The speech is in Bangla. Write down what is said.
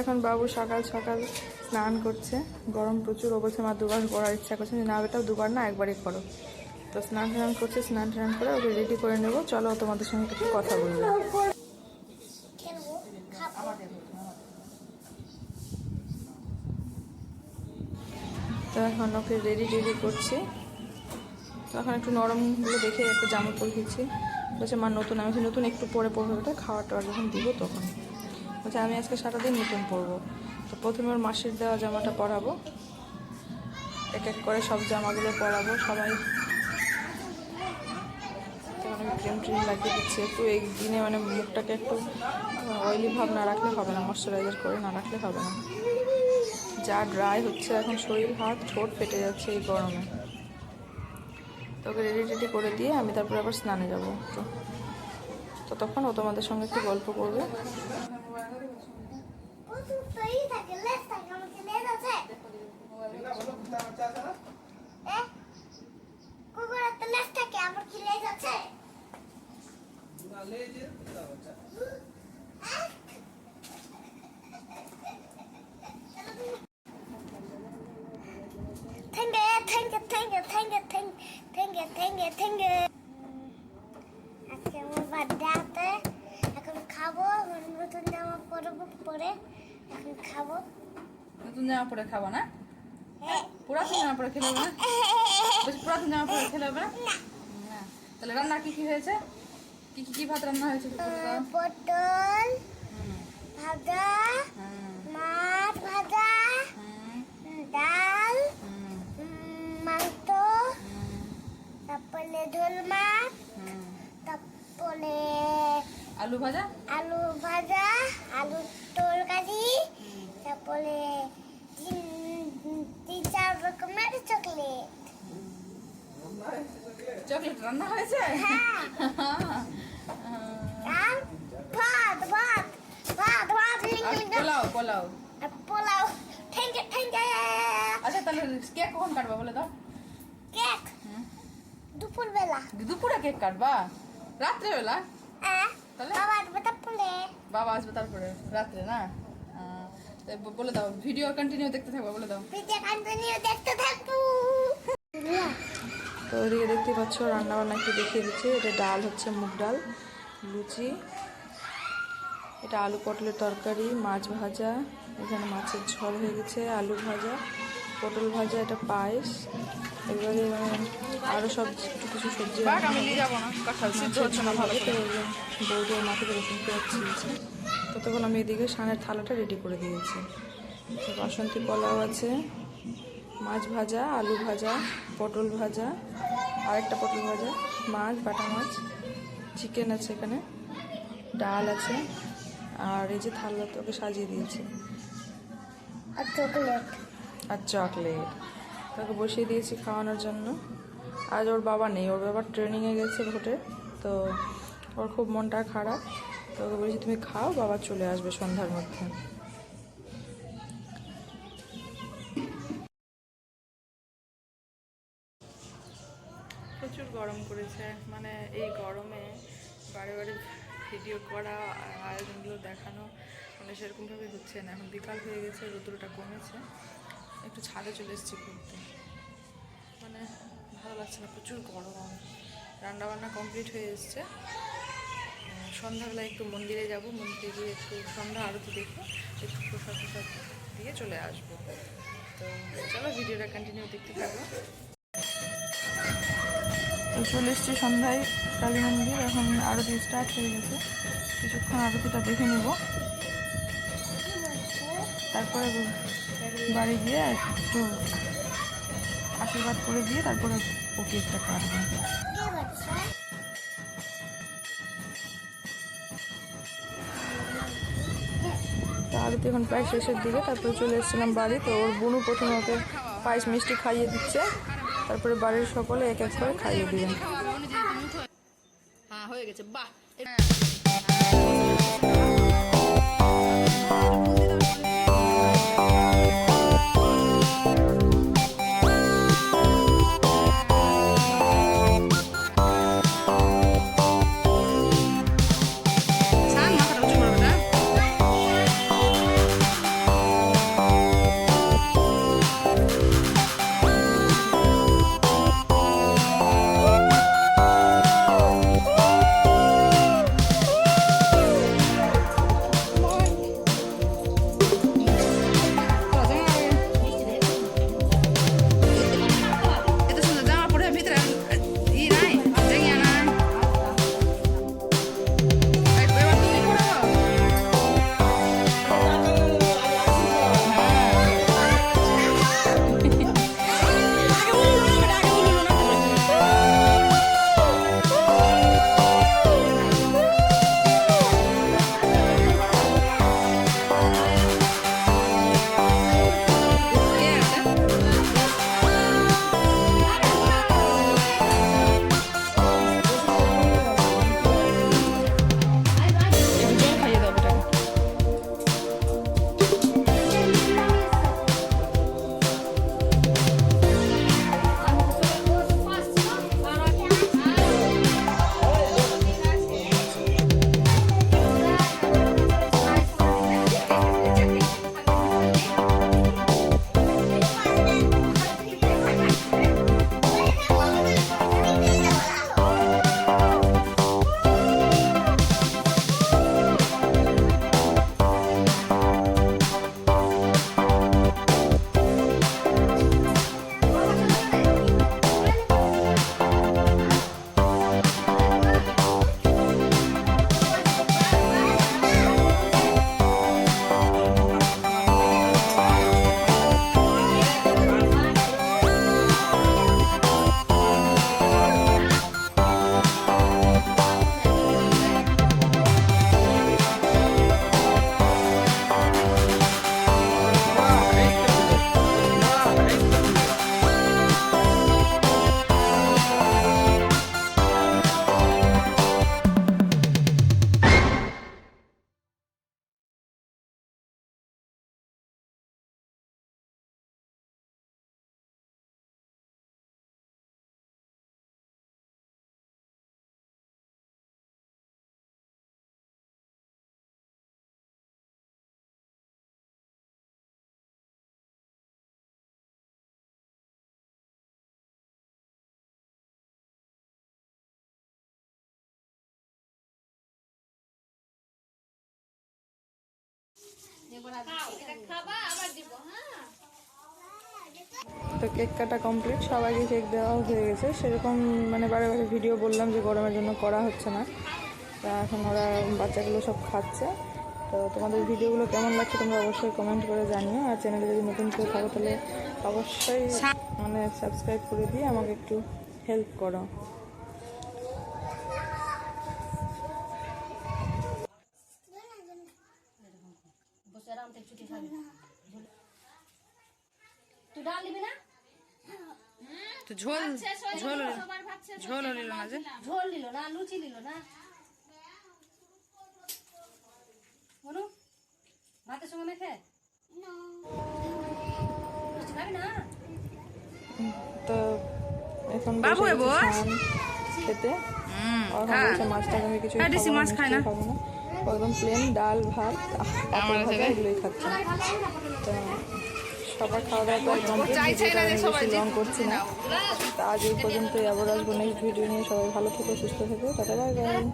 এখন বাবু সকাল সকাল স্নান করছে। গরম প্রচুর বলছে, মা, দুবার করার ইচ্ছা করছে। না বেটা, দুবার না, একবারই করো তো স্নান টান করছে, স্নান টান করে ওকে রেডি করে নেব। চলো তোমাদের সঙ্গে একটু কথা বলব তো এখন ওকে রেডি রেডি করছি। তো এখন একটু নরমগুলো দেখে একটু জামা পরে দিচ্ছি বলছে, মা, নতুন, আমি নতুন একটু পরে পরবো, ওটা খাওয়ার টাওয়ার যখন দিব তখন। বলছে, আমি আজকে সারাদিন নতুন পরবো। তো প্রথমে ওর মাসির দেওয়া জামাটা পরাবো। এক এক করে সব জামাগুলো পরাবো, সবাই। ক্রিম ট্রিম লাগিয়ে দিচ্ছি, একটু এই দিনে মানে মুখটাকে একটু অয়েলি ভাব না রাখলে হবে না ময়শ্চারাইজার করে না রাখলে হবে না। যা ড্রাই হচ্ছে, এখন শরীর, হাত, ঠোঁট ফেটে যাচ্ছে এই গরমে। তোকে রেডি টেডি করে দিয়ে আমি তারপরে আবার স্নানে যাব। তো তো তখন ও তোমাদের সঙ্গে একটু গল্প করবে। আজকে আমার বার্থডে আছে এখন খাব নতুন জামা পরবো পরে খাব। নতুন জামা পরে খাব না? হ্যাঁ। পুরাতন জামা পরে খেলে হবে না? পুরাতন জামা পরে খেলে হবে না? না। তাহলে রান্না কি কি হয়েছে? কি কি কি ভাত রান্না হয়েছে পটল ভাজা মাছ ভাজা ডাল মাংস তারপরে ঝোল মাছ তারপরে আলু ভাজা? আলু ভাজা আলু তরকারি তারপরে তিন চার রকমের চকলেট চকলেট রান্না হয়েছে? হ্যাঁ। ভাত ভাত ভাত ভাত পোলাও পোলাও। পোলাও ঠেঙ্গে ঠেঙ্গে। আচ্ছা তাহলে কেক কখন কাটবা বলে দাও? কেক। দুপুরবেলা। দুপুরে কেক কাটবা? রাত্রেবেলা? হ্যাঁ। তাহলে? বাবা আসবে তারপরে। রাত্রে না? বলে দাও ভিডিও কন্টিনিউ দেখতে থাকবা বলে দাও। ভিডিও কন্টিনিউ দেখতে থাকব। তো ওইদিকে দেখতে পাচ্ছ রান্না বান্না একটু দেখিয়ে দিচ্ছি। এটা ডাল হচ্ছে মুগ ডাল লুচি। এটা আলু পটলের তরকারি মাছ ভাজা। এখানে মাছের ঝোল হয়ে গেছে আলু ভাজা পটল ভাজা এটা পায়েস। এবারে আরও সব একটু কিছু সবজি রান্না হবে। হচ্ছে না ভালো করে। বৌদি মাথাতে রসুন পেঁয়াজ ছিলছে ততক্ষণ আমি এদিকে সানের থালাটা রেডি করে দিয়েছি। বাসন্তী পোলাও আছে মাছ ভাজা আলু ভাজা পটল ভাজা আরেকটা পটল ভাজা মাছ বাটা মাছ চিকেন আছে এখানে ডাল আছে আর এই যে থালা তোকে সাজিয়ে দিয়েছি। আর চকলেট আর চকলেট তাকে বসিয়ে দিয়েছি খাওয়ানোর জন্য। আজ ওর বাবা নেই, ওর বাবা ট্রেনিংয়ে গেছে ভোটে, তো ওর খুব মনটা খারাপ। তো ওকে বলেছি, তুমি খাও, বাবা চলে আসবে সন্ধ্যার মধ্যে। প্রচুর গরম করেছে। মানে এই গরমে বারে বারে ভিডিও করা আয়োজনগুলো দেখানো মানে সেরকমভাবে হচ্ছে না। এখন বিকাল হয়ে গেছে, রোদ্রটা কমেছে। একটু ছাদে চলে এসেছি ঘুরতে। মানে ভালো লাগছে না, প্রচুর গরম। রান্না বান্না কমপ্লিট হয়ে এসছে। সন্ধ্যাবেলা একটু মন্দিরে যাব, মন্দিরে গিয়ে একটু সন্ধ্যা আরতি দেখব, একটু প্রসাদ প্রসাদ দিয়ে চলে আসব। তো চলো ভিডিওটা কন্টিনিউ দেখতে থাকব তো চলে এসছি সন্ধ্যায় কালী মন্দির, এখন আরতি স্টার্ট হয়ে গেছে। কিছুক্ষণ আরতিটা দেখে নেব। তারপরে বাড়ি গিয়ে একটু আশীর্বাদ করে দিয়ে তারপরে ও কেকটা কাটবে তো এখন প্রায় শেষের দিকে, তারপরে চলে এসেছিলাম বাড়ি, তো ওর বোনু প্রথমে ওকে পায়েস মিষ্টি খাইয়ে দিচ্ছে, তারপরে বাড়ির সকলে এক এক করে খাইয়ে দিবেন হ্যাঁ হয়ে গেছে, বাহ। তো কেক কাটা কমপ্লিট সবাইকে কেক দেওয়া হয়ে গেছে। সেরকম মানে বারে বারে ভিডিও বললাম যে গরমের জন্য করা হচ্ছে না। তা এখন ওরা বাচ্চাগুলো সব খাচ্ছে। তো তোমাদের ভিডিওগুলো কেমন লাগছে তোমরা অবশ্যই কমেন্ট করে জানিও। আর চ্যানেলে যদি নতুন কেউ থাকো তাহলে অবশ্যই মানে সাবস্ক্রাইব করে দিয়ে আমাকে একটু হেল্প করো। বসে ছুটি খাবি তুই ডাল নিবি না? তো ঝোল ঝোল ঝোল হলিল না যে? ঝোল নিল না লুচি নিল না। বলু ভাতের সঙ্গে মেখে? মিষ্টি খাবি না? তো এখন বাবু খেতে। আর মাছটা আমি কিছু মাছ খাই না। একদম প্লেন ডাল ভাত এগুলোই খাচ্ছে। তো সবার খাওয়া দাওয়া তো একদম লং করছি না। আজ এই পর্যন্ত আবার আসব নেক্সট ভিডিও নিয়ে। সবাই ভালো থেকো সুস্থ থেকো। Tata bye bye